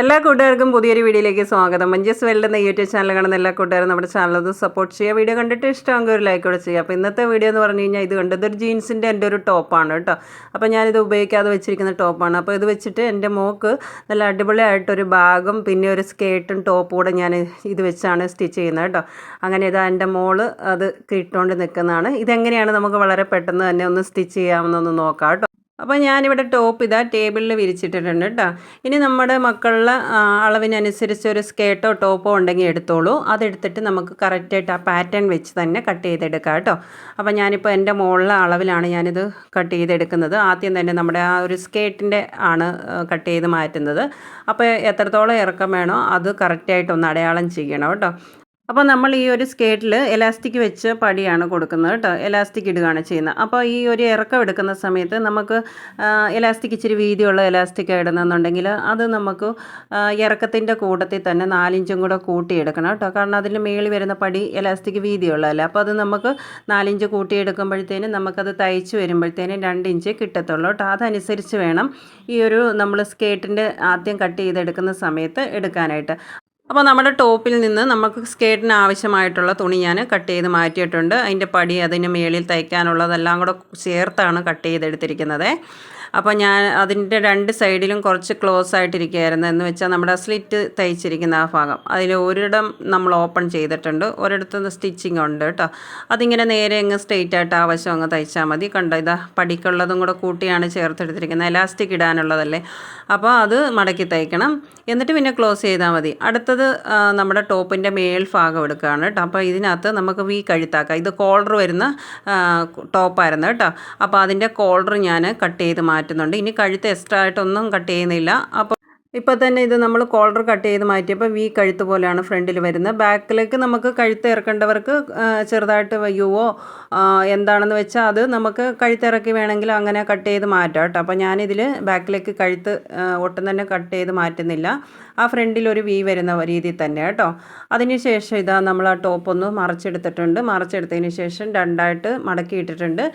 എല്ലാ കൂട്ടുകാർക്കും പുതിയൊരു വീഡിയോയിലേക്ക് സ്വാഗതം. മഞ്ജസ് വെൽഡ് എന്ന യൂട്യൂബ് ചാനൽ കാണുന്ന എല്ലാ കൂട്ടുകാരും നമ്മുടെ ചാനൽ ഒന്ന് സപ്പോർട്ട് ചെയ്യുക. വീഡിയോ കണ്ടിട്ട് ഇഷ്ടമെങ്കിൽ ഒരു ലൈക്ക് കൂടെ ചെയ്യുക. അപ്പോൾ ഇന്നത്തെ വീഡിയോ എന്ന് പറഞ്ഞു കഴിഞ്ഞാൽ ഇത് കണ്ടത് ഒരു ജീൻസിന്റെ എന്റെ ഒരു ടോപ്പാണ് കേട്ടോ. അപ്പോൾ ഞാനിത് ഉപയോഗിക്കാതെ വെച്ചിരിക്കുന്ന ടോപ്പാണ് അപ്പോൾ ഇത് വെച്ചിട്ട് എന്റെ മോക്ക് നല്ല അടിപൊളിയായിട്ടൊരു ബാഗും പിന്നെ ഒരു സ്കേർട്ടും ടോപ്പും കൂടെ ഞാൻ ഇത് വെച്ചാണ് സ്റ്റിച്ച് ചെയ്യുന്നത് കേട്ടോ. അങ്ങനെ ഇതാ എന്റെ മോൾ അത് കിട്ടുകൊണ്ട് നിൽക്കുന്നതാണ്. ഇതെങ്ങനെയാണ് നമുക്ക് വളരെ പെട്ടെന്ന് തന്നെ ഒന്ന് സ്റ്റിച്ച് ചെയ്യാമെന്നൊന്ന് നോക്കാം കേട്ടോ. അപ്പോൾ ഞാനിവിടെ ടോപ്പ് ഇതാ ടേബിളിൽ വിരിച്ചിട്ടിട്ടുണ്ട് കേട്ടോ ഇനി നമ്മുടെ മക്കളുടെ അളവിനനുസരിച്ച് ഒരു സ്കേർട്ടോ ടോപ്പോ ഉണ്ടെങ്കിൽ എടുത്തോളൂ. അതെടുത്തിട്ട് നമുക്ക് കറക്റ്റായിട്ട് ആ പാറ്റേൺ വെച്ച് തന്നെ കട്ട് ചെയ്തെടുക്കാം കേട്ടോ അപ്പോൾ ഞാനിപ്പോൾ എന്റെ മുകളിലെ അളവിലാണ് ഞാനിത് കട്ട് ചെയ്തെടുക്കുന്നത്. ആദ്യം തന്നെ നമ്മുടെ ആ ഒരു സ്കേർട്ടിന്റെ ആണ് കട്ട് ചെയ്ത് മാറ്റുന്നത്. അപ്പോൾ എത്രത്തോളം ഇറക്കം വേണോ അത് കറക്റ്റായിട്ടൊന്ന് അടയാളം ചെയ്യണം കേട്ടോ അപ്പോൾ നമ്മൾ ഈ ഒരു സ്കേർട്ടിൽ എലാസ്റ്റിക് വെച്ച് പടിയാണ് കൊടുക്കുന്നത് കേട്ടോ. എലാസ്റ്റിക് ഇടുകയാണ് ചെയ്യുന്നത്. അപ്പോൾ ഈ ഒരു ഇറക്കം എടുക്കുന്ന സമയത്ത് നമുക്ക് എലാസ്റ്റിക് ഇച്ചിരി വീതിയുള്ള എലാസ്റ്റിക് ഇടുന്നെന്നുണ്ടെങ്കിൽ അത് നമുക്ക് ഇറക്കത്തിന്റെ കൂട്ടത്തിൽ തന്നെ നാലിഞ്ചും കൂടെ കൂട്ടിയെടുക്കണം കേട്ടോ. കാരണം അതിന് മേളിൽ വരുന്ന പടി എലാസ്റ്റിക് വീതിയുള്ളതല്ല. അപ്പോൾ അത് നമുക്ക് നാലിഞ്ച് കൂട്ടിയെടുക്കുമ്പോഴത്തേനും നമുക്കത് തയ്ച്ച് വരുമ്പോഴത്തേനും രണ്ട് ഇഞ്ച് കിട്ടത്തുള്ളൂ കേട്ടോ. അതനുസരിച്ച് വേണം ഈ ഒരു നമ്മൾ സ്കേട്ടിന്റെ ആദ്യം കട്ട് ചെയ്തെടുക്കുന്ന സമയത്ത് എടുക്കാനായിട്ട്. അപ്പോൾ നമ്മുടെ ടോപ്പിൽ നിന്ന് നമുക്ക് സ്കേർട്ടിന് ആവശ്യമായിട്ടുള്ള തുണി ഞാൻ കട്ട് ചെയ്ത് മാറ്റിയിട്ടുണ്ട്. അതിന്റെ പടി അതിന് മേളിൽ തയ്ക്കാനുള്ളതെല്ലാം കൂടെ ചേർത്താണ് കട്ട് ചെയ്തെടുത്തിരിക്കുന്നത്. അപ്പോൾ ഞാൻ അതിന്റെ രണ്ട് സൈഡിലും കുറച്ച് ക്ലോസ് ആയിട്ടിരിക്കുകയായിരുന്നു. എന്ന് വെച്ചാൽ നമ്മുടെ സ്ലിറ്റ് തയ്ച്ചിരിക്കുന്ന ആ ഭാഗം. അതിൽ ഒരിടം നമ്മൾ ഓപ്പൺ ചെയ്തിട്ടുണ്ട്. ഒരിടത്ത് സ്റ്റിച്ചിങ് ഉണ്ട് കേട്ടോ. അതിങ്ങനെ നേരെ അങ്ങ് സ്ട്രെയിറ്റ് ആയിട്ട് ആ വശം അങ്ങ് തയ്ച്ചാൽ മതി. കണ്ടോ ഇതാ പടിക്കുള്ളതും കൂടെ കൂട്ടിയാണ് ചേർത്തെടുത്തിരിക്കുന്നത്. എലാസ്റ്റിക് ഇടാനുള്ളതല്ലേ. അപ്പോൾ അത് മടക്കി തയ്ക്കണം. എന്നിട്ട് പിന്നെ ക്ലോസ് ചെയ്താൽ മതി. അടുത്തത് നമ്മുടെ ടോപ്പിന്റെ മേൽ ഭാഗം എടുക്കുകയാണ് കേട്ടോ. അപ്പോൾ ഇതിനകത്ത് നമുക്ക് വി കഴുത്താക്കാം. ഇത് കോളർ വരുന്ന ടോപ്പായിരുന്നു കേട്ടോ. അപ്പോൾ അതിന്റെ കോളർ ഞാൻ കട്ട് ചെയ്ത് മാറ്റുന്നുണ്ട്. ഇനി കഴുത്ത് എക്സ്ട്രാ ആയിട്ടൊന്നും കട്ട് ചെയ്യുന്നില്ല. അപ്പോൾ ഇപ്പോൾ തന്നെ ഇത് നമ്മൾ കോളർ കട്ട് ചെയ്ത് മാറ്റിയപ്പോൾ വി കഴുത്ത് പോലെയാണ് ഫ്രണ്ടിൽ വരുന്നത്. ബാക്കിലേക്ക് നമുക്ക് കഴുത്ത് ഇറക്കേണ്ടവർക്ക് ചെറുതായിട്ട് വയ്യുവോ എന്താണെന്ന് വെച്ചാൽ അത് നമുക്ക് കഴുത്തിറക്കി വേണമെങ്കിൽ അങ്ങനെ കട്ട് ചെയ്ത് മാറ്റാം കേട്ടോ. അപ്പോൾ ഞാനിതിൽ ബാക്കിലേക്ക് കഴുത്ത് ഒട്ടും തന്നെ കട്ട് ചെയ്ത് മാറ്റുന്നില്ല. ആ ഫ്രണ്ടിൽ ഒരു വി വരുന്ന രീതിയിൽ തന്നെ കേട്ടോ. അതിന് ശേഷം ഇതാ നമ്മൾ ആ ടോപ്പ് ഒന്ന് മറച്ചെടുത്തിട്ടുണ്ട്. മറച്ചെടുത്തതിന് ശേഷം രണ്ടായിട്ട് മടക്കി ഇട്ടിട്ടുണ്ട്.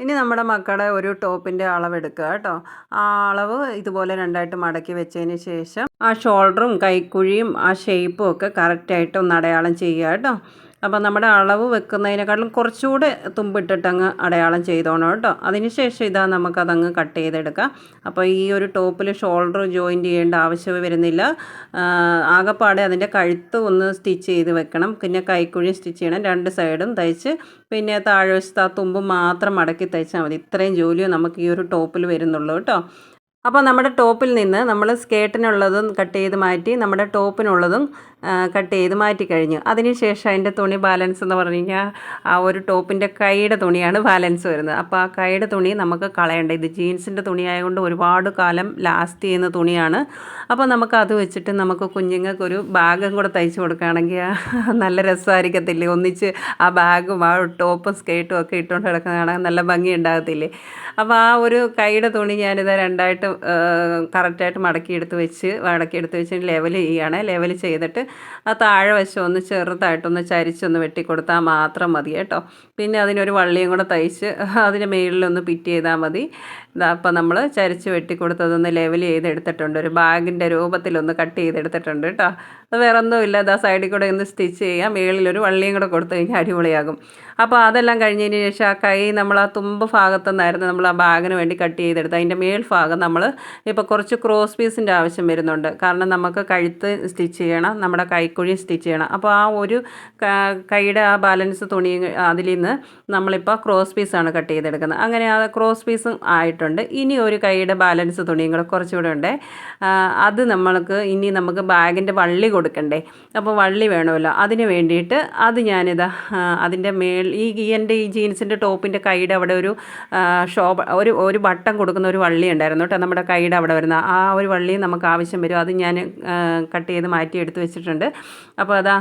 ഇനി നമ്മുടെ മക്കളുടെ ഒരു ടോപ്പിന്റെ അളവെടുക്കുക കേട്ടോ. ആ അളവ് ഇതുപോലെ രണ്ടായിട്ട് മടക്കി വെച്ചതിന് ശേഷം ആ ഷോൾഡറും കൈക്കുഴിയും ആ ഷേപ്പും ഒക്കെ കറക്റ്റായിട്ട് ഒന്ന് അടയാളം ചെയ്യുക കേട്ടോ. അപ്പോൾ നമ്മുടെ അളവ് വെക്കുന്നതിനേക്കാളും കുറച്ചുകൂടെ തുമ്പിട്ടിട്ട് അങ്ങ് അടയാളം ചെയ്തോണം കേട്ടോ. അതിനുശേഷം ഇതാ നമുക്കതങ്ങ് കട്ട് ചെയ്തെടുക്കാം. അപ്പോൾ ഈ ഒരു ടോപ്പിൽ ഷോൾഡർ ജോയിന്റ് ചെയ്യേണ്ട ആവശ്യം വരുന്നില്ല. ആകെപ്പാടെ അതിന്റെ കഴുത്ത് ഒന്ന് സ്റ്റിച്ച് ചെയ്ത് വെക്കണം. പിന്നെ കൈക്കുഴി സ്റ്റിച്ച് ചെയ്യണം. രണ്ട് സൈഡും തയ്ച്ച് പിന്നെ താഴെ വശത്ത് ആ തുമ്പ് മാത്രം മടക്കി തയ്ച്ചാൽ മതി. ഇത്രയും ജോലിയോ നമുക്ക് ഈ ഒരു ടോപ്പിൽ വരുന്നുള്ളൂ കേട്ടോ. അപ്പോൾ നമ്മുടെ ടോപ്പിൽ നിന്ന് നമ്മൾ സ്കേർട്ടിനുള്ളതും കട്ട് ചെയ്ത് മാറ്റി നമ്മുടെ ടോപ്പിനുള്ളതും കട്ട് ചെയ്ത് മാറ്റി കഴിഞ്ഞു. അതിനുശേഷം അതിന്റെ തുണി ബാലൻസ് എന്ന് പറഞ്ഞു കഴിഞ്ഞാൽ ആ ഒരു ടോപ്പിന്റെ കൈയുടെ തുണിയാണ് ബാലൻസ് വരുന്നത്. അപ്പോൾ ആ കൈയുടെ തുണി നമുക്ക് കളയേണ്ട? ഇത് ജീൻസിന്റെ തുണി ആയതുകൊണ്ട് ഒരുപാട് കാലം ലാസ്റ്റ് ചെയ്യുന്ന തുണിയാണ്. അപ്പോൾ നമുക്ക് അത് വെച്ചിട്ട് നമുക്ക് കുഞ്ഞുങ്ങൾക്ക് ഒരു ബാഗും കൂടെ തയ്ച്ച് കൊടുക്കുകയാണെങ്കിൽ നല്ല രസമായിരിക്കത്തില്ലേ? ഒന്നിച്ച് ആ ബാഗും ആ ടോപ്പും സ്കേർട്ടും ഒക്കെ ഇട്ടുകൊണ്ട് കിടക്കുന്നതാണെങ്കിൽ നല്ല ഭംഗി ഉണ്ടാകത്തില്ലേ? അപ്പോൾ ആ ഒരു കൈയുടെ തുണി ഞാനിത് രണ്ടായിട്ട് കറക്റ്റായിട്ട് മടക്കിയെടുത്ത് വെച്ച് മടക്കിയെടുത്ത് വെച്ച് ലെവൽ ചെയ്യുകയാണ്. ലെവൽ ചെയ്തിട്ട് ആ താഴെ വശം ഒന്ന് ചെറുതായിട്ടൊന്ന് ചരിച്ചൊന്ന് വെട്ടിക്കൊടുത്താൽ മാത്രം മതി കേട്ടോ. പിന്നെ അതിനൊരു വള്ളിയും കൂടെ തയ്ച്ച് അതിന് മേളിലൊന്ന് പിറ്റ് ചെയ്താൽ മതി. ഇതാ അപ്പം നമ്മൾ ചരിച്ച് വെട്ടിക്കൊടുത്തതൊന്ന് ലെവൽ ചെയ്തെടുത്തിട്ടുണ്ട്. ഒരു ബാഗിന്റെ രൂപത്തിലൊന്ന് കട്ട് ചെയ്തെടുത്തിട്ടുണ്ട് കേട്ടോ. അത് വേറെ ഒന്നുമില്ല ഇതാ സൈഡിൽ കൂടെ ഒന്ന് സ്റ്റിച്ച് ചെയ്യാം. മേളിലൊരു വള്ളിയും കൂടെ കൊടുത്തു കഴിഞ്ഞാൽ അടിപൊളിയാകും. അപ്പോൾ അതെല്ലാം കഴിഞ്ഞതിന് ശേഷം ആ കൈ നമ്മൾ ആ തുമ്പ് ഭാഗത്തുനിന്നായിരുന്നു നമ്മൾ ആ ബാഗിന് വേണ്ടി കട്ട് ചെയ്തെടുത്ത് അതിന്റെ മേൽ ഭാഗം നമ്മൾ ഇപ്പോൾ കുറച്ച് ക്രോസ് പീസിന്റെ ആവശ്യം വരുന്നുണ്ട്. കാരണം നമുക്ക് കഴുത്ത് സ്റ്റിച്ച് ചെയ്യണം നമ്മുടെ കൈക്കുഴി സ്റ്റിച്ച് ചെയ്യണം. അപ്പോൾ ആ ഒരു കൈയുടെ ആ ബാലൻസ് തുണി അതിൽ നിന്ന് നമ്മളിപ്പോൾ ക്രോസ് പീസാണ് കട്ട് ചെയ്തെടുക്കുന്നത്. അങ്ങനെ ആ ക്രോസ് പീസും ആയിട്ടുണ്ട് ഇനി ഒരു കൈയുടെ ബാലൻസ് തുണിയും കൂടെ കുറച്ചുകൂടെ ഉണ്ട്. അത് നമ്മൾക്ക് ഇനി നമുക്ക് ബാഗിന്റെ വള്ളി കൊടുക്കണ്ടേ? അപ്പോൾ വള്ളി വേണമല്ലോ. അതിന് വേണ്ടിയിട്ട് അത് ഞാനിതാ അതിന്റെ മേൾ ഈ എന്റെ ഈ ജീൻസിന്റെ ടോപ്പിന്റെ കൈയുടെ അവിടെ ഒരു ഷോപ്പ് ഒരു ഒരു ബട്ടൺ കൊടുക്കുന്ന ഒരു വള്ളി ഉണ്ടായിരുന്നു കേട്ടോ നമ്മുടെ കൈയുടെ അവിടെ വരുന്ന. ആ ഒരു വള്ളി നമുക്ക് ആവശ്യം വരും. അത് ഞാൻ കട്ട് ചെയ്ത് മാറ്റി എടുത്ത് വെച്ചിട്ടുണ്ട്. അപ്പോൾ അതാ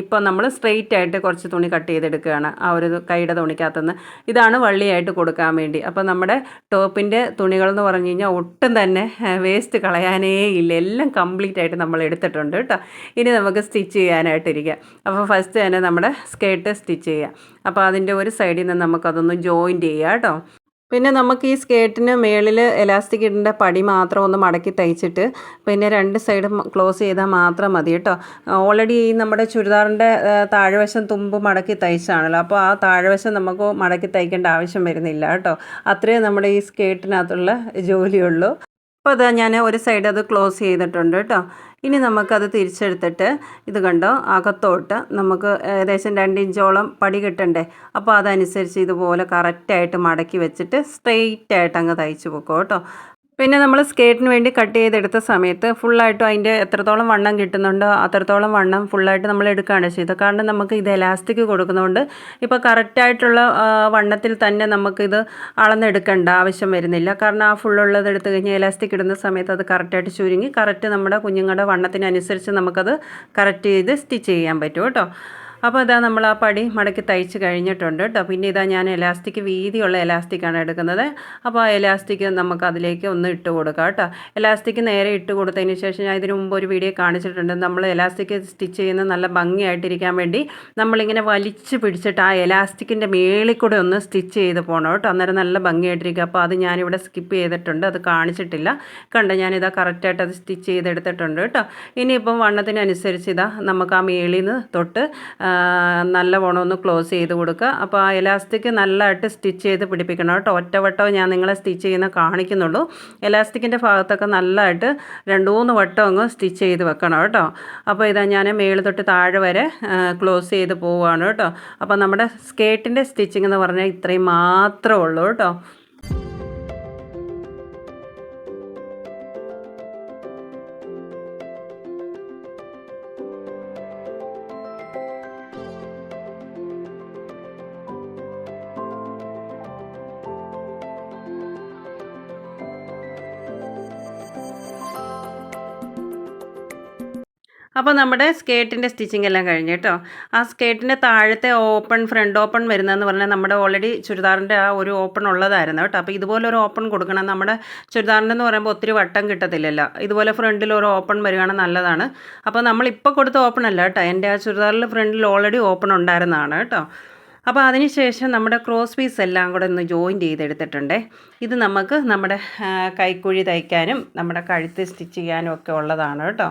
ഇപ്പോൾ നമ്മൾ സ്ട്രെയിറ്റ് ആയിട്ട് കുറച്ച് തുണി കട്ട് ചെയ്തെടുക്കുകയാണ് ആ ഒരു കൈയുടെ തുണിക്കകത്തുനിന്ന്. ഇതാണ് വള്ളിയായിട്ട് കൊടുക്കാൻ വേണ്ടി. അപ്പോൾ നമ്മുടെ ടോപ്പിന്റെ തുണികൾ എന്ന് പറഞ്ഞു കഴിഞ്ഞാൽ ഒട്ടും തന്നെ വേസ്റ്റ് കളയാനേ ഇല്ല. എല്ലാം കംപ്ലീറ്റ് ആയിട്ട് നമ്മൾ എടുത്തിട്ടുണ്ട് കേട്ടോ. ഇനി നമുക്ക് സ്റ്റിച്ച് ചെയ്യാനായിട്ടിരിക്കാം അപ്പോൾ ഫസ്റ്റ് തന്നെ നമ്മുടെ സ്കേർട്ട് സ്റ്റിച്ച് ചെയ്യുക അപ്പോൾ അതിന്റെ ഒരു സൈഡിൽ നിന്ന് നമുക്കതൊന്ന് ജോയിന്റ് ചെയ്യാം കേട്ടോ. പിന്നെ നമുക്ക് ഈ സ്കേർട്ടിന് മേളിൽ എലാസ്റ്റിക് ഇടേണ്ട പടി മാത്രം ഒന്ന് മടക്കി തയ്ച്ചിട്ട് പിന്നെ രണ്ട് സൈഡും ക്ലോസ് ചെയ്താൽ മാത്രം മതി കേട്ടോ. ഓൾറെഡി ഈ നമ്മുടെ ചുരിദാറിന്റെ താഴ്വശം തുമ്പ് മടക്കി തയ്ച്ചാണല്ലോ. അപ്പോൾ ആ താഴ്വശം നമുക്ക് മടക്കി തയ്ക്കേണ്ട ആവശ്യം വരുന്നില്ല കേട്ടോ. അത്രയും നമ്മുടെ ഈ സ്കേർട്ടിനകത്തുള്ള ജോലിയുള്ളൂ. അപ്പോൾ അതാ ഞാൻ ഒരു സൈഡ് അത് ക്ലോസ് ചെയ്തിട്ടുണ്ട് കേട്ടോ. ഇനി നമുക്കത് തിരിച്ചെടുത്തിട്ട് ഇത് കണ്ടോ? അകത്തോട്ട് നമുക്ക് ഏകദേശം രണ്ട് ഇഞ്ചോളം പടി കിട്ടണ്ടേ? അപ്പോൾ അതനുസരിച്ച് ഇതുപോലെ കറക്റ്റായിട്ട് മടക്കി വെച്ചിട്ട് സ്ട്രെയിറ്റ് ആയിട്ട് അങ്ങ് തയ്ച്ചു പൊക്കോ കേട്ടോ. പിന്നെ നമ്മൾ സ്കേറ്റിന് വേണ്ടി കട്ട് ചെയ്തെടുത്ത സമയത്ത് ഫുള്ളായിട്ടും അതിന്റെ എത്രത്തോളം വണ്ണം കിട്ടുന്നുണ്ടോ അത്രത്തോളം വണ്ണം ഫുള്ളായിട്ട് നമ്മൾ എടുക്കുകയാണ് ചെയ്തത് കാരണം നമുക്ക് ഇത് എലാസ്റ്റിക് കൊടുക്കുന്നതുകൊണ്ട് ഇപ്പോൾ കറക്റ്റായിട്ടുള്ള വണ്ണത്തിൽ തന്നെ നമുക്കിത് അളന്നെടുക്കേണ്ട ആവശ്യം വരുന്നില്ല. കാരണം ആ ഫുള്ളുള്ളത് എടുത്തു കഴിഞ്ഞാൽ എലാസ്റ്റിക് ഇടുന്ന സമയത്ത് അത് കറക്റ്റായിട്ട് ചുരുങ്ങി കറക്റ്റ് നമ്മുടെ കുഞ്ഞുങ്ങളുടെ വണ്ണത്തിനനുസരിച്ച് നമുക്കത് കറക്റ്റ് ചെയ്ത് സ്റ്റിച്ച് ചെയ്യാൻ പറ്റും കേട്ടോ. അപ്പോൾ ഇതാ നമ്മൾ ആ പടി മടക്കി തയ്ച്ച് കഴിഞ്ഞിട്ടുണ്ട് കേട്ടോ പിന്നെ ഇതാ ഞാൻ എലാസ്റ്റിക് വീതിയുള്ള എലാസ്റ്റിക്കാണ് എടുക്കുന്നത്. അപ്പോൾ ആ എലാസ്റ്റിക് നമുക്ക് അതിലേക്ക് ഒന്ന് ഇട്ട് കൊടുക്കാം കേട്ടോ എലാസ്റ്റിക് നേരെ ഇട്ട് കൊടുത്തതിന് ശേഷം ഞാൻ ഇതിനു മുമ്പ് ഒരു വീഡിയോ കാണിച്ചിട്ടുണ്ട്. നമ്മൾ എലാസ്റ്റിക് സ്റ്റിച്ച് ചെയ്യുന്ന നല്ല ഭംഗിയായിട്ടിരിക്കാൻ വേണ്ടി നമ്മളിങ്ങനെ വലിച്ച് പിടിച്ചിട്ട് ആ എലാസ്റ്റിക്കിന്റെ മേളിൽ കൂടെ ഒന്ന് സ്റ്റിച്ച് ചെയ്ത് പോകണം കേട്ടോ അന്നേരം നല്ല ഭംഗിയായിട്ടിരിക്കുക അപ്പോൾ അത് ഞാനിവിടെ സ്കിപ്പ് ചെയ്തിട്ടുണ്ട്. അത് കാണിച്ചിട്ടില്ല. കണ്ട? ഞാനിതാ കറക്റ്റായിട്ട് അത് സ്റ്റിച്ച് ചെയ്തെടുത്തിട്ടുണ്ട് കേട്ടോ ഇനിയിപ്പം വണ്ണത്തിനനുസരിച്ച് ഇതാ നമുക്ക് ആ മേളിൽ നിന്ന് തൊട്ട് നല്ല വണ്ണം ഒന്ന് ക്ലോസ് ചെയ്ത് കൊടുക്കുക. അപ്പോൾ ആ എലാസ്റ്റിക് നല്ലതായിട്ട് സ്റ്റിച്ച് ചെയ്ത് പിടിപ്പിക്കണം കേട്ടോ. ഒറ്റവട്ടം ഞാൻ നിങ്ങളെ സ്റ്റിച്ച് ചെയ്യുന്ന കാണിക്കുന്നുള്ളൂ. എലാസ്റ്റിക്കിന്റെ ഭാഗത്തൊക്കെ നല്ലതായിട്ട് രണ്ട് മൂന്ന് വട്ടം അങ്ങ് സ്റ്റിച്ച് ചെയ്ത് വെക്കണം കേട്ടോ. അപ്പോൾ ഇതാ ഞാൻ മേളിൽ തൊട്ട് താഴെ വരെ ക്ലോസ് ചെയ്ത് പോവുകയാണ് കേട്ടോ. അപ്പോൾ നമ്മുടെ സ്കേട്ടിന്റെ സ്റ്റിച്ചിങ് എന്ന് പറഞ്ഞാൽ ഇത്രയും മാത്രമേ ഉള്ളൂ കേട്ടോ. അപ്പോൾ നമ്മുടെ സ്കേർട്ടിന്റെ സ്റ്റിച്ചിങ് എല്ലാം കഴിഞ്ഞു കേട്ടോ. ആ സ്കേർട്ടിന്റെ താഴത്തെ ഓപ്പൺ ഫ്രണ്ട് ഓപ്പൺ വരുന്നതെന്ന് പറഞ്ഞാൽ നമ്മുടെ ഓൾറെഡി ചുരിദാറിന്റെ ആ ഒരു ഓപ്പൺ ഉള്ളതായിരുന്നു കേട്ടോ. അപ്പോൾ ഇതുപോലെ ഒരു ഓപ്പൺ കൊടുക്കണം. നമ്മുടെ ചുരിദാറിന്റെ പറയുമ്പോൾ ഒത്തിരി വട്ടം കിട്ടത്തില്ലല്ലോ. ഇതുപോലെ ഫ്രണ്ടിൽ ഒരു ഓപ്പൺ വരികയാണെങ്കിൽ നല്ലതാണ്. അപ്പോൾ നമ്മളിപ്പോൾ കൊടുത്ത ഓപ്പൺ അല്ല കേട്ടോ. എന്റെ ആ ചുരിദാറിൽ ഫ്രണ്ടിൽ ഓൾറെഡി ഓപ്പൺ ഉണ്ടായിരുന്നതാണ് കേട്ടോ. അപ്പോൾ അതിനുശേഷം നമ്മുടെ ക്രോസ് പീസ് എല്ലാം കൂടെ ഒന്ന് ജോയിൻ ചെയ്തെടുത്തിട്ടുണ്ടേ. ഇത് നമുക്ക് നമ്മുടെ കൈക്കുഴി തയ്ക്കാനും നമ്മുടെ കഴുത്ത് സ്റ്റിച്ച് ചെയ്യാനും ഒക്കെ ഉള്ളതാണ് കേട്ടോ.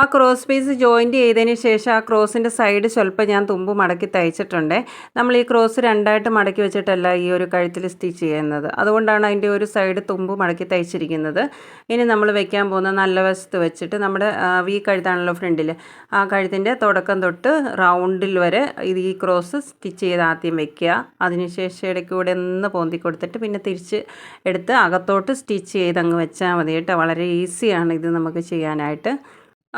ആ ക്രോസ് പീസ് ജോയിന്റ് ചെയ്തതിന് ശേഷം ആ ക്രോസിന്റെ സൈഡ് സ്വല്പം ഞാൻ തുമ്പ് മടക്കി തയ്ച്ചിട്ടുണ്ട്. നമ്മൾ ഈ ക്രോസ് രണ്ടായിട്ട് മടക്കി വെച്ചിട്ടല്ല ഈ ഒരു കഴുത്തിൽ സ്റ്റിച്ച് ചെയ്യുന്നത്. അതുകൊണ്ടാണ് അതിന്റെ ഒരു സൈഡ് തുമ്പ് മടക്കി തയ്ച്ചിരിക്കുന്നത്. ഇനി നമ്മൾ വെക്കാൻ പോകുന്ന നല്ല വശത്ത് വെച്ചിട്ട് നമ്മുടെ വി കഴുത്താണല്ലോ ഫ്രണ്ടിൽ. ആ കഴുത്തിന്റെ തുടക്കം തൊട്ട് റൗണ്ടിൽ വരെ ഇത് ഈ ക്രോസ് സ്റ്റിച്ച് ചെയ്ത് ആദ്യം വെക്കുക. അതിനുശേഷം ഇടയ്ക്ക് കൂടെ ഒന്ന് പോന്തി കൊടുത്തിട്ട് പിന്നെ തിരിച്ച് എടുത്ത് അകത്തോട്ട് സ്റ്റിച്ച് ചെയ്ത് അങ്ങ് വെച്ചാൽ മതി കേട്ടോ. വളരെ ഈസിയാണ് ഇത് നമുക്ക് ചെയ്യാനായിട്ട്.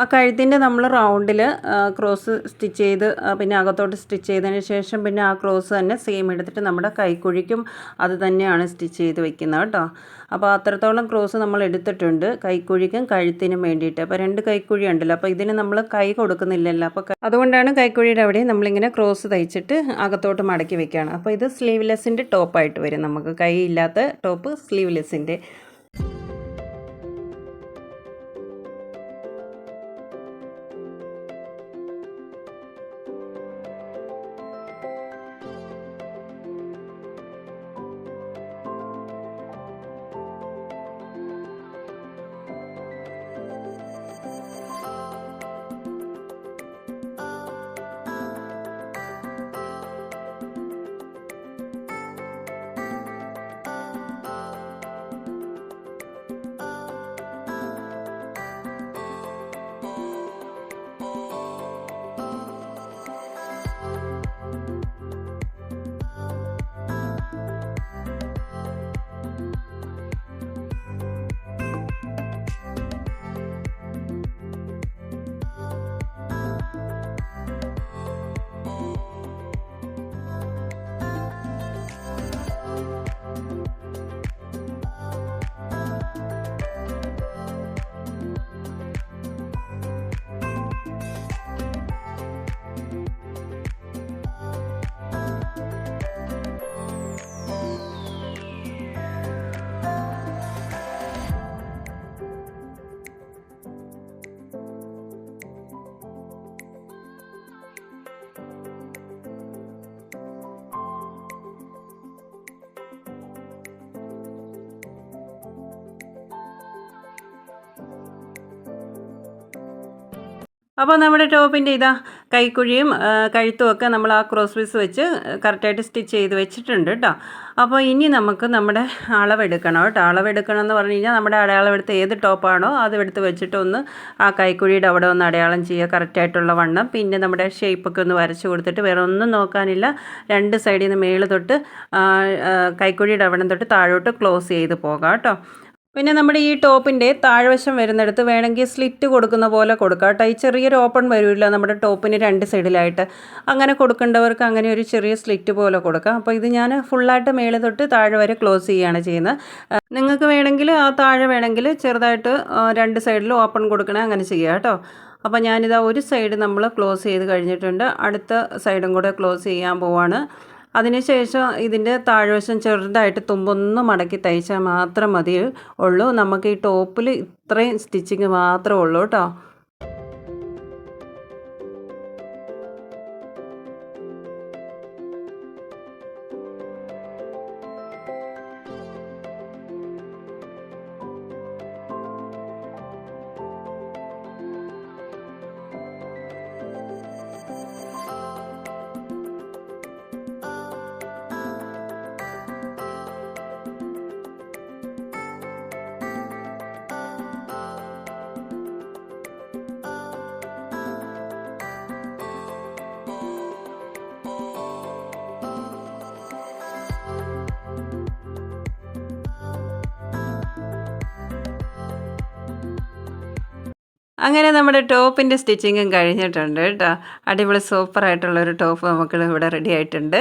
ആ കഴുത്തിന്റെ നമ്മൾ റൗണ്ടിൽ ക്രോസ് സ്റ്റിച്ച് ചെയ്ത് പിന്നെ അകത്തോട്ട് സ്റ്റിച്ച് ചെയ്തതിന് ശേഷം പിന്നെ ആ ക്രോസ് തന്നെ സെയിം എടുത്തിട്ട് നമ്മുടെ കൈക്കുഴിക്കും അത് തന്നെയാണ് സ്റ്റിച്ച് ചെയ്ത് വെക്കുന്നത് കേട്ടോ. അപ്പോൾ അത്രത്തോളം ക്രോസ് നമ്മൾ എടുത്തിട്ടുണ്ട്. കൈക്കുഴിക്കും കഴുത്തിനും വേണ്ടിയിട്ട്. അപ്പോൾ രണ്ട് കൈക്കുഴി ഉണ്ടല്ലോ. അപ്പോൾ ഇതിന് നമ്മൾ കൈ കൊടുക്കുന്നില്ലല്ലോ. അപ്പോൾ അതുകൊണ്ടാണ് കൈക്കുഴിയുടെ അവിടെ നമ്മളിങ്ങനെ ക്രോസ് തയ്ച്ചിട്ട് അകത്തോട്ട് മടക്കി വെക്കുകയാണ്. അപ്പോൾ ഇത് സ്ലീവ്ലെസ്സിന്റെ ടോപ്പായിട്ട് വരും നമുക്ക്. കൈ ഇല്ലാത്ത ടോപ്പ് സ്ലീവ്ലെസ്സിന്റെ അപ്പോൾ നമ്മുടെ ടോപ്പിന്റെ ഇതാ കൈക്കുഴിയും ആ, കഴുത്തും ഒക്കെ നമ്മൾ ആ ക്രോസ് പീസ് വെച്ച് കറക്റ്റായിട്ട് സ്റ്റിച്ച് ചെയ്ത് വെച്ചിട്ടുണ്ട് കേട്ടോ. അപ്പോൾ ഇനി നമുക്ക് നമ്മുടെ അളവെടുക്കണം കേട്ടോ. അളവെടുക്കണം എന്ന് പറഞ്ഞു കഴിഞ്ഞാൽ നമ്മുടെ അടയാളമെടുത്ത് ഏത് ടോപ്പാണോ അത് എടുത്ത് വെച്ചിട്ട് ഒന്ന് ആ കൈക്കുഴിയുടെ അവിടെ ഒന്ന് അടയാളം ചെയ്യുക. കറക്റ്റായിട്ടുള്ള വണ്ണം. പിന്നെ നമ്മുടെ ഷേപ്പൊക്കെ ഒന്ന് വരച്ച് കൊടുത്തിട്ട് വേറെ ഒന്നും നോക്കാനില്ല. രണ്ട് സൈഡിൽ നിന്ന് മേൾ തൊട്ട് കൈക്കുഴിയുടെ അവിടം തൊട്ട് താഴോട്ട് ക്ലോസ് ചെയ്ത് പോകാം കേട്ടോ. പിന്നെ നമ്മുടെ ഈ ടോപ്പിന്റെ താഴ്വശം വരുന്നിടത്ത് വേണമെങ്കിൽ സ്ലിറ്റ് കൊടുക്കുന്ന പോലെ കൊടുക്കുക കേട്ടോ. ഈ ചെറിയൊരു ഓപ്പൺ വരുമല്ലോ നമ്മുടെ ടോപ്പിന് രണ്ട് സൈഡിലായിട്ട്. അങ്ങനെ കൊടുക്കേണ്ടവർക്ക് അങ്ങനെ ഒരു ചെറിയ സ്ലിറ്റ് പോലെ കൊടുക്കാം. അപ്പോൾ ഇത് ഞാൻ ഫുള്ളായിട്ട് മേളിൽ തൊട്ട് താഴെ വരെ ക്ലോസ് ചെയ്യുകയാണ് ചെയ്യുന്നത്. നിങ്ങൾക്ക് വേണമെങ്കിൽ ആ താഴെ വേണമെങ്കിൽ ചെറുതായിട്ട് രണ്ട് സൈഡിൽ ഓപ്പൺ കൊടുക്കണേ അങ്ങനെ ചെയ്യുക കേട്ടോ. അപ്പോൾ ഞാനിതാ ഒരു സൈഡ് നമ്മൾ ക്ലോസ് ചെയ്ത് കഴിഞ്ഞിട്ടുണ്ട്. അടുത്ത സൈഡും കൂടെ ക്ലോസ് ചെയ്യാൻ പോവാണ്. അതിനുശേഷം ഇതിന്റെ താഴ്വശം ചെറുതായിട്ട് തുമ്പൊന്ന് മടക്കി തയ്ച്ചാൽ മാത്രം മതി ഉള്ളൂ. നമുക്ക് ഈ ടോപ്പിൽ ഇത്രയും സ്റ്റിച്ചിങ് മാത്രമേ ഉള്ളൂ കേട്ടോ. അങ്ങനെ നമ്മുടെ ടോപ്പിന്റെ സ്റ്റിച്ചിങ്ങും കഴിഞ്ഞിട്ടുണ്ട് കേട്ടോ. അടിപൊളി സൂപ്പറായിട്ടുള്ളൊരു ടോപ്പ് നമുക്ക് ഇവിടെ റെഡി ആയിട്ടുണ്ട്.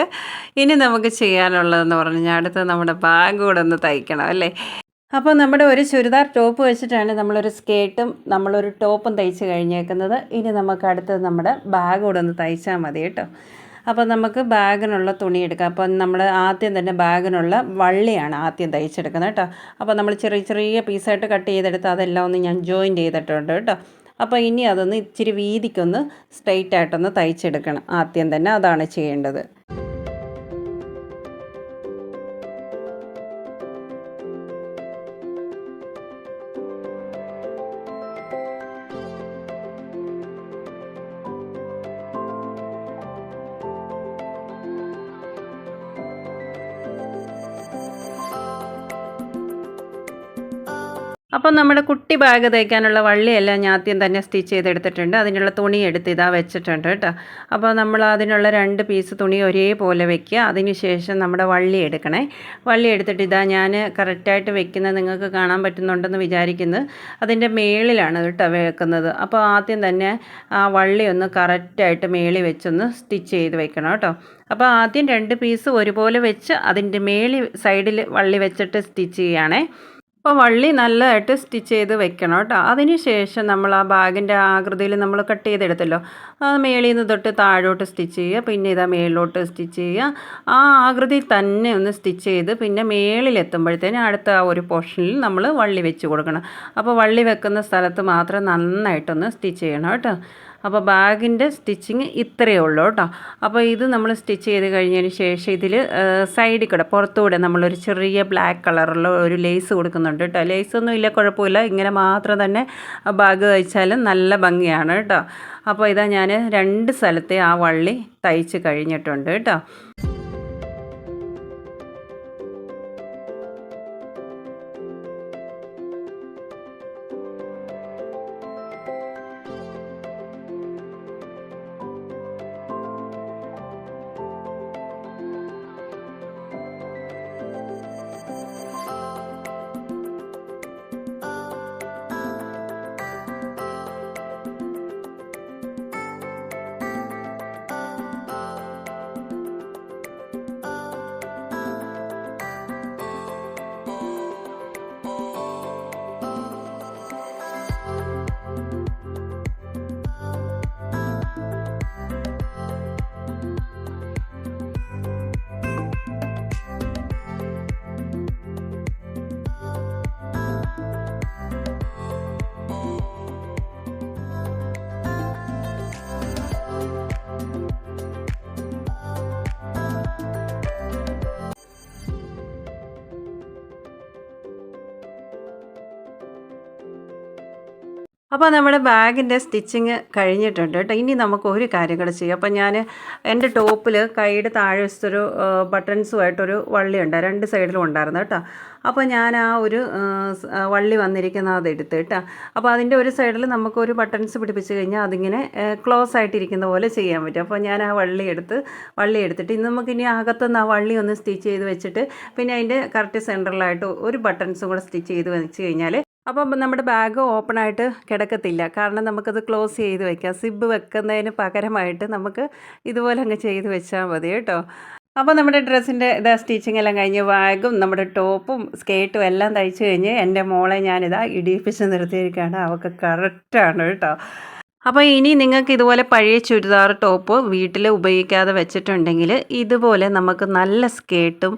ഇനി നമുക്ക് ചെയ്യാനുള്ളതെന്ന് പറഞ്ഞാൽ അടുത്ത് നമ്മുടെ ബാഗ് കൂടെ ഒന്ന് തയ്ക്കണം അല്ലേ? അപ്പോൾ നമ്മുടെ ഒരു ചുരിദാർ ടോപ്പ് വെച്ചിട്ടാണ് നമ്മളൊരു സ്കേർട്ടും നമ്മളൊരു ടോപ്പും തയ്ച്ച് കഴിഞ്ഞേക്കുന്നത്. ഇനി നമുക്ക് അടുത്തത് നമ്മുടെ ബാഗ് കൂടെ ഒന്ന് തയ്ച്ചാൽ മതി കേട്ടോ. അപ്പോൾ നമുക്ക് ബാഗിനുള്ള തുണി എടുക്കാം. അപ്പം നമ്മൾ ആദ്യം തന്നെ ബാഗിനുള്ള വള്ളിയാണ് ആദ്യം തയ്ച്ചെടുക്കുന്നത് കേട്ടോ. അപ്പോൾ നമ്മൾ ചെറിയ ചെറിയ പീസായിട്ട് കട്ട് ചെയ്തെടുത്ത് അതെല്ലാം ഒന്ന് ഞാൻ ജോയിൻ ചെയ്തിട്ടുണ്ട് കേട്ടോ. അപ്പോൾ ഇനി അതൊന്ന് ഇച്ചിരി വീതിക്കൊന്ന് സ്ട്രെയിറ്റ് ആയിട്ടൊന്ന് തയ്ച്ചെടുക്കണം. ആദ്യം തന്നെ അതാണ് ചെയ്യേണ്ടത്. അപ്പോൾ നമ്മുടെ കുട്ടി ബാഗ് തയ്ക്കാനുള്ള വള്ളിയെല്ലാം ഞാൻ ആദ്യം തന്നെ സ്റ്റിച്ച് ചെയ്തെടുത്തിട്ടുണ്ട്. അതിനുള്ള തുണി എടുത്ത് ഇതാ വെച്ചിട്ടുണ്ട് കേട്ടോ. അപ്പോൾ നമ്മൾ അതിനുള്ള രണ്ട് പീസ് തുണി ഒരേപോലെ വെക്കുക. അതിനുശേഷം നമ്മുടെ വള്ളി എടുക്കണേ. വള്ളി എടുത്തിട്ട് ഇതാ ഞാൻ കറക്റ്റായിട്ട് വെക്കുന്നത് നിങ്ങൾക്ക് കാണാൻ പറ്റുന്നുണ്ടെന്ന് വിചാരിക്കുന്നത് അതിന്റെ മേളിലാണ് കേട്ടോ വെക്കുന്നത്. അപ്പോൾ ആദ്യം തന്നെ ആ വള്ളി ഒന്ന് കറക്റ്റായിട്ട് മേളി വെച്ചൊന്ന് സ്റ്റിച്ച് ചെയ്ത് വെക്കണം കേട്ടോ. അപ്പോൾ ആദ്യം രണ്ട് പീസ് ഒരുപോലെ വെച്ച് അതിന്റെ മേളി സൈഡിൽ വള്ളി വെച്ചിട്ട് സ്റ്റിച്ച് ചെയ്യുകയാണേ. അപ്പോൾ വള്ളി നല്ലതായിട്ട് സ്റ്റിച്ച് ചെയ്ത് വെക്കണം കേട്ടോ. അതിന് ശേഷം നമ്മൾ ആ ബാഗിന്റെ ആകൃതിയിൽ നമ്മൾ കട്ട് ചെയ്തെടുത്തല്ലോ. അത് മേളിൽ നിന്ന് തൊട്ട് താഴോട്ട് സ്റ്റിച്ച് ചെയ്യുക. പിന്നെ ഇതാ മേളിലോട്ട് സ്റ്റിച്ച് ചെയ്യുക. ആ ആകൃതി തന്നെ ഒന്ന് സ്റ്റിച്ച് ചെയ്ത് പിന്നെ മേളിലെത്തുമ്പോഴത്തേനും അടുത്ത ആ ഒരു പോർഷനിൽ നമ്മൾ വള്ളി വെച്ച് കൊടുക്കണം. അപ്പോൾ വള്ളി വെക്കുന്ന സ്ഥലത്ത് മാത്രം നന്നായിട്ടൊന്ന് സ്റ്റിച്ച് ചെയ്യണം കേട്ടോ. അപ്പോൾ ബാഗിന്റെ സ്റ്റിച്ചിങ് ഇത്രയേ ഉള്ളൂ കേട്ടോ. അപ്പോൾ ഇത് നമ്മൾ സ്റ്റിച്ച് ചെയ്ത് കഴിഞ്ഞതിന് ശേഷം ഇതിൽ സൈഡിൽ കൂടെ പുറത്തുകൂടെ നമ്മളൊരു ചെറിയ ബ്ലാക്ക് കളറുള്ള ഒരു ലേസ് കൊടുക്കുന്നുണ്ട് കേട്ടോ. ലേസ് ഒന്നും ഇല്ല കുഴപ്പമില്ല. ഇങ്ങനെ മാത്രം തന്നെ ബാഗ് തയ്ച്ചാലും നല്ല ഭംഗിയാണ് കേട്ടോ. അപ്പോൾ ഇതാ ഞാൻ രണ്ട് സ്ഥലത്തെ ആ വള്ളി തയ്ച്ച് കഴിഞ്ഞിട്ടുണ്ട് കേട്ടോ. അപ്പോൾ നമ്മുടെ ബാഗിന്റെ സ്റ്റിച്ചിങ് കഴിഞ്ഞിട്ടുണ്ട് കേട്ടോ. ഇനി നമുക്ക് ഒരു കാര്യം കൂടെ ചെയ്യാം. അപ്പോൾ ഞാൻ എന്റെ ടോപ്പിൽ കൈയുടെ താഴെ വെച്ചൊരു ബട്ടൺസുമായിട്ടൊരു വള്ളിയുണ്ട് രണ്ട് സൈഡിലും ഉണ്ടായിരുന്നു കേട്ടോ. അപ്പോൾ ഞാൻ ആ ഒരു വള്ളി വന്നിരിക്കുന്ന അത് എടുത്ത് കേട്ടോ. അപ്പോൾ അതിന്റെ ഒരു സൈഡിൽ നമുക്ക് ഒരു ബട്ടൺസ് പിടിപ്പിച്ച് കഴിഞ്ഞാൽ അതിങ്ങനെ ക്ലോസ് ആയിട്ടിരിക്കുന്ന പോലെ ചെയ്യാൻ പറ്റും. അപ്പോൾ ഞാൻ ആ വള്ളി എടുത്ത് വള്ളി എടുത്തിട്ട് ഇന്ന് നമുക്ക് ഇനി അകത്തുനിന്ന് ആ വള്ളി ഒന്ന് സ്റ്റിച്ച് ചെയ്ത് വെച്ചിട്ട് പിന്നെ അതിന്റെ കറക്റ്റ് സെന്ററിലായിട്ട് ഒരു ബട്ടൺസും കൂടെ സ്റ്റിച്ച് ചെയ്ത് വെച്ച് കഴിഞ്ഞാൽ അപ്പം നമ്മുടെ ബാഗ് ഓപ്പൺ ആയിട്ട് കിടക്കത്തില്ല. കാരണം നമുക്കത് ക്ലോസ് ചെയ്ത് വെക്കാം. സിബ് വെക്കുന്നതിന് പകരമായിട്ട് നമുക്ക് ഇതുപോലെ അങ്ങ് ചെയ്ത് വെച്ചാൽ മതി കേട്ടോ. അപ്പോൾ നമ്മുടെ ഡ്രസ്സിന്റെ ഇതാ സ്റ്റിച്ചിങ് എല്ലാം കഴിഞ്ഞ് ബാഗും നമ്മുടെ ടോപ്പും സ്കേർട്ടും എല്ലാം തയ്ച്ച് കഴിഞ്ഞ് എന്റെ മോളെ ഞാനിതാ ഇടിയിപ്പിച്ച് നിർത്തിയിരിക്കുകയാണ്. അവൾക്ക് കറക്റ്റാണ് കേട്ടോ. അപ്പോൾ ഇനി നിങ്ങൾക്ക് ഇതുപോലെ പഴയ ചുരിദാർ ടോപ്പ് വീട്ടിൽ ഉപയോഗിക്കാതെ വെച്ചിട്ടുണ്ടെങ്കിൽ ഇതുപോലെ നമുക്ക് നല്ല സ്കേർട്ടും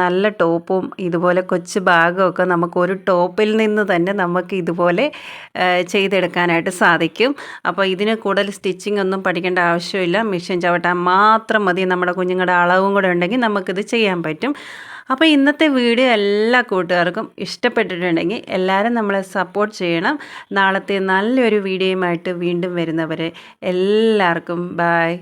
നല്ല ടോപ്പും ഇതുപോലെ കൊച്ചു ബാഗുമൊക്കെ നമുക്ക് ഒരു ടോപ്പിൽ നിന്ന് തന്നെ നമുക്ക് ഇതുപോലെ ചെയ്തെടുക്കാനായിട്ട് സാധിക്കും. അപ്പോൾ ഇതിന് കൂടുതൽ സ്റ്റിച്ചിങ് ഒന്നും പഠിക്കേണ്ട ആവശ്യമില്ല. മെഷീൻ ചവിട്ടാൻ മാത്രം മതി. നമ്മുടെ കുഞ്ഞുങ്ങളുടെ അളവും കൂടെ ഉണ്ടെങ്കിൽ നമുക്കിത് ചെയ്യാൻ പറ്റും. അപ്പോൾ ഇന്നത്തെ വീഡിയോ എല്ലാ കൂട്ടുകാർക്കും ഇഷ്ടപ്പെട്ടിട്ടുണ്ടെങ്കിൽ എല്ലാവരും നമ്മളെ സപ്പോർട്ട് ചെയ്യണം. നാളത്തെ നല്ലൊരു വീഡിയോയുമായിട്ട് വീണ്ടും വരുന്നവരെ എല്ലാവർക്കും ബായ്